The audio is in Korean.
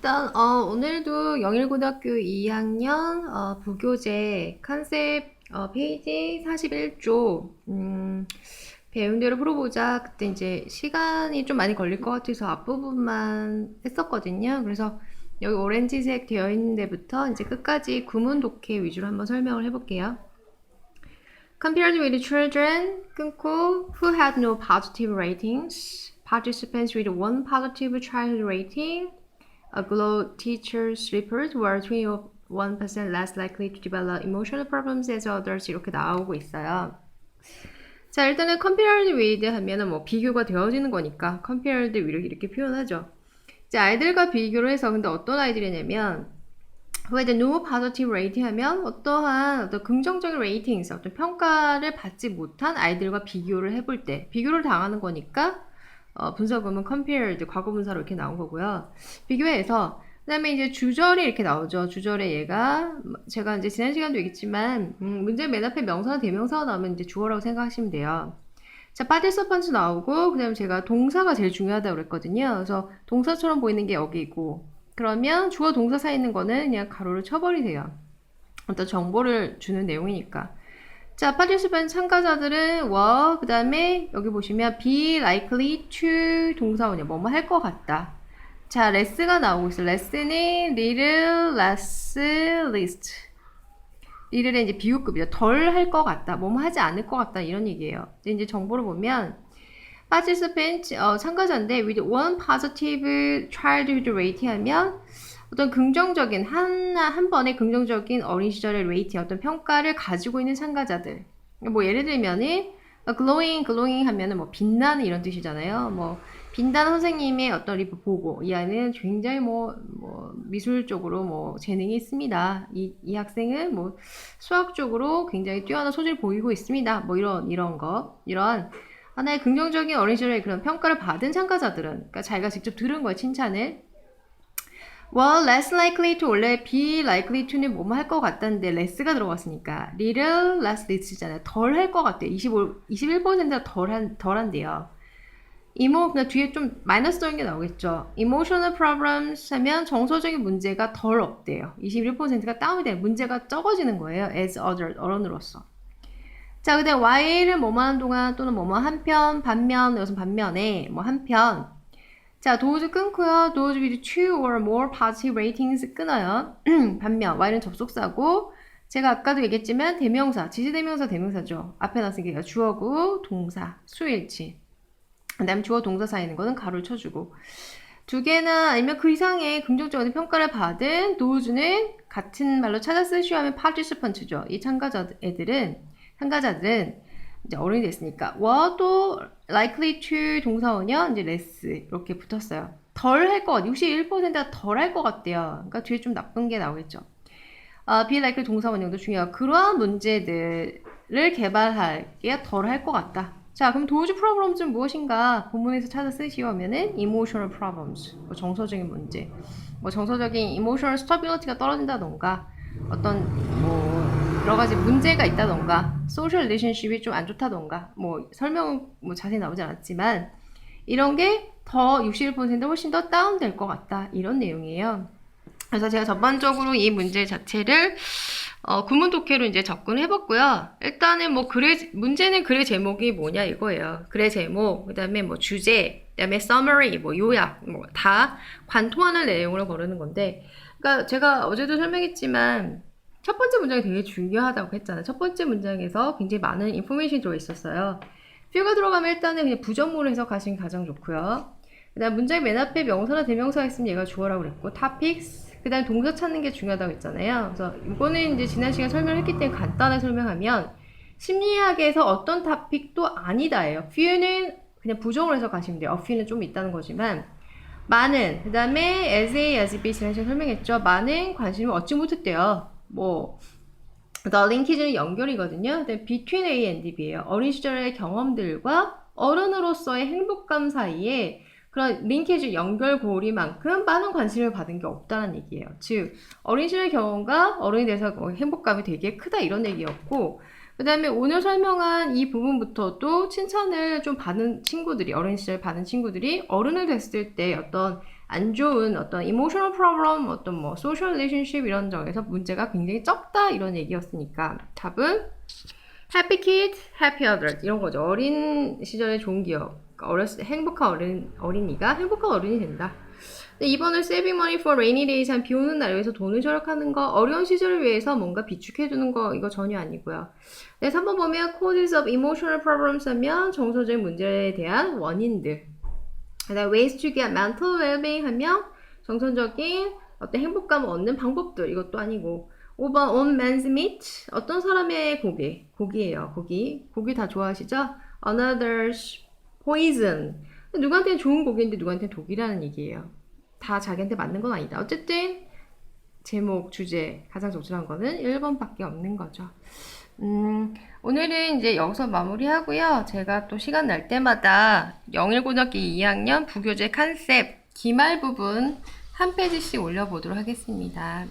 일단 어, 오늘도 영일고등학교 2학년 어, 부교재 컨셉 어, 페이지 41조 음, 배운 대로 풀어보자. 그때 이제 시간이 좀 많이 걸릴 것 같아서 앞부분만 했었거든요. 그래서 여기 오렌지색 되어 있는 데부터 이제 끝까지 구문 독해 위주로 한번 설명을 해볼게요. Compared with children 끊고 who had no positive ratings, participants with one positive child rating, a glow teacher's report were 21% less likely to develop emotional problems as others 이렇게 나오고 있어요. 자, 일단은 compared with 하면은 뭐 비교가 되어지는 거니까 compared with 이렇게 표현하죠. 자, 아이들과 비교를 해서 근데 어떤 아이들이냐면 with no positive rating 하면 어떠한 어떤 긍정적인 레이팅스, 어떤 평가를 받지 못한 아이들과 비교를 해볼 때 비교를 당하는 거니까 어, 분석음은 compared 과거 분사로 이렇게 나온 거고요. 비교해서 그다음에 이제 주절이 이렇게 나오죠. 주절에 얘가 제가 이제 지난 시간도 얘기했지만 음, 문제 맨 앞에 명사나 대명사가 나오면 이제 주어라고 생각하시면 돼요. 자, 파티서펀트 나오고 그다음에 제가 동사가 제일 중요하다고 그랬거든요. 그래서 동사처럼 보이는 게 여기고 그러면 주어 동사 사이 있는 거는 그냥 가로를 쳐버리세요. 어떤 정보를 주는 내용이니까. 자, 파티시펀 참가자들은 were 그 다음에 여기 보시면 be likely to 동사원이야. 뭐뭐 할 것 같다. 자, less가 나오고 있어. less는 little less least. little의 이제 비유급이죠. 덜 할 것 같다. 뭐뭐 하지 않을 것 같다. 이런 얘기예요. 근데 이제 정보를 보면 participant 어, 참가자인데 with one positive childhood rate 하면 어떤 긍정적인 하나 한 번의 긍정적인 어린 시절의 레이팅 어떤 평가를 가지고 있는 참가자들. 뭐 예를 들면은 glowing glowing 하면은 뭐 빛나는 이런 뜻이잖아요. 뭐 빛나는 선생님의 어떤 리프 보고 이 아이는 굉장히 뭐, 뭐 미술적으로 뭐 재능이 있습니다. 이, 이 학생은 뭐 수학적으로 굉장히 뛰어난 소질을 보이고 있습니다. 뭐 이런 이런 거. 이런 하나의 긍정적인 어린 시절의 그런 평가를 받은 참가자들은 그러니까 자기가 직접 들은 거예요 칭찬을 well less likely to 원래 be likely to는 뭐뭐 할 것 같다는데 less가 들어갔으니까 little less less잖아요. 덜 할 것 같대요. 25, 21%가 덜한, 덜한데요. 이모 그냥 뒤에 좀 마이너스적인 게 나오겠죠. Emotional problems 하면 정서적인 문제가 덜 없대요. 21%가 다운이 돼요. 문제가 적어지는 거예요. as other 어른으로서. 자, 근데 while은 뭐뭐 하는 동안 또는 뭐뭐 한편, 반면, 여기서 반면에 뭐 한편. 자, those 끊고요. those with two or more positive ratings 끊어요. 반면, while은 접속사고 제가 아까도 얘기했지만 대명사, 지시대명사, 대명사죠. 앞에 나서 게 주어고 동사, 수일치. 그 다음에 주어 동사 사이 있는 거는 가로를 쳐주고 두 개나 아니면 그 이상의 긍정적인 평가를 받은 도우즈는 같은 말로 찾아 쓰시오 하면 participant죠. 이 참가자 애들은 참가자들은 이제 어른이 됐으니까 ware도 likely to 동사원이요 이제 less 이렇게 붙었어요. 덜 할 것, 61%가 덜 할 것 같대요. 그러니까 뒤에 좀 나쁜 게 나오겠죠. 어, be likely 동사원형도 중요하고 그러한 문제들을 개발하기에 덜할 것 같다. 자, 그럼 도우즈 프로블럼즈는 무엇인가? 본문에서 찾아 쓰시오 하면은 emotional problems, 뭐 정서적인 문제, 뭐 정서적인 emotional stability가 떨어진다던가 어떤 뭐 여러 가지 문제가 있다던가 소셜 리레이션십이 좀 안 좋다던가 뭐 설명은 뭐 자세히 나오지 않았지만 이런 게 더 61% 훨씬 더 다운될 것 같다 이런 내용이에요. 그래서 제가 전반적으로 이 문제 자체를 어, 구문 독해로 이제 접근을 해봤고요. 일단은 뭐 글의 문제는 글의 제목이 뭐냐 이거예요. 글의 제목, 그다음에 뭐 주제, 그다음에 summary, 뭐 요약, 뭐 다 관통하는 내용으로 거르는 건데, 그러니까 제가 어제도 설명했지만 첫 번째 문장이 되게 중요하다고 했잖아요. 첫 번째 문장에서 굉장히 많은 인포메이션이 들어 있었어요. 뷰가 들어가면 일단은 그냥 부정문을 해석하시는 게 가장 좋고요. 그 다음 문장 맨 앞에 명사나 대명사가 있으면 얘가 주어라고 그랬고, topics, 그 다음 동사 찾는 게 중요하다고 했잖아요. 그래서 이거는 이제 지난 시간 설명했기 때문에 간단하게 설명하면, 심리학에서 어떤 토픽도 아니다예요. few는 그냥 부정을 해석하시면 돼요. a few는 좀 있다는 거지만, 많은, 그 다음에 as A, as B 지난 시간 설명했죠. 많은 관심을 얻지 못했대요. 뭐 the linkage는 연결이거든요. between A and B예요. 어린 시절의 경험들과 어른으로서의 행복감 사이에 그런 링케지 연결고리만큼 많은 관심을 받은 게 없다는 얘기예요. 즉 어린 시절 경험과 어른이 돼서 뭐 행복감이 되게 크다 이런 얘기였고 그 다음에 오늘 설명한 이 부분부터도 칭찬을 좀 받는 친구들이 어린 시절 받은 친구들이 어른을 됐을 때 어떤 안 좋은 어떤 emotional problem, 어떤 뭐 social relationship 이런 점에서 문제가 굉장히 적다 이런 얘기였으니까 답은 happy kid, happy adult 이런 거죠. 어린 시절에 좋은 기억, 어렸을 때 행복한 어린 어린이가 행복한 어른이 된다. 근데 이번에 saving money for rainy days 한 비 오는 날을 위해서 돈을 절약하는 거 어려운 시절을 위해서 뭔가 비축해 두는 거 이거 전혀 아니고요. 네, 3번 보면 causes of emotional problems 하면 정서적인 문제에 대한 원인들. 그다음 ways to get mental well-being 하면 정서적인 어떤 행복감을 얻는 방법들 이것도 아니고 5번 on man's meat 어떤 사람의 고기 고기예요 고기 고기 다 좋아하시죠? another's poison 누구한테는 좋은 고기인데 누구한테는 독이라는 얘기예요 다 자기한테 맞는 건 아니다 어쨌든 제목 주제 가장 적절한 거는 1번밖에 없는 거죠 음, 오늘은 이제 여기서 마무리하고요. 제가 또 시간 날 때마다 영일고등학교 2학년 부교재 컨셉 기말 부분 한 페이지씩 올려보도록 하겠습니다.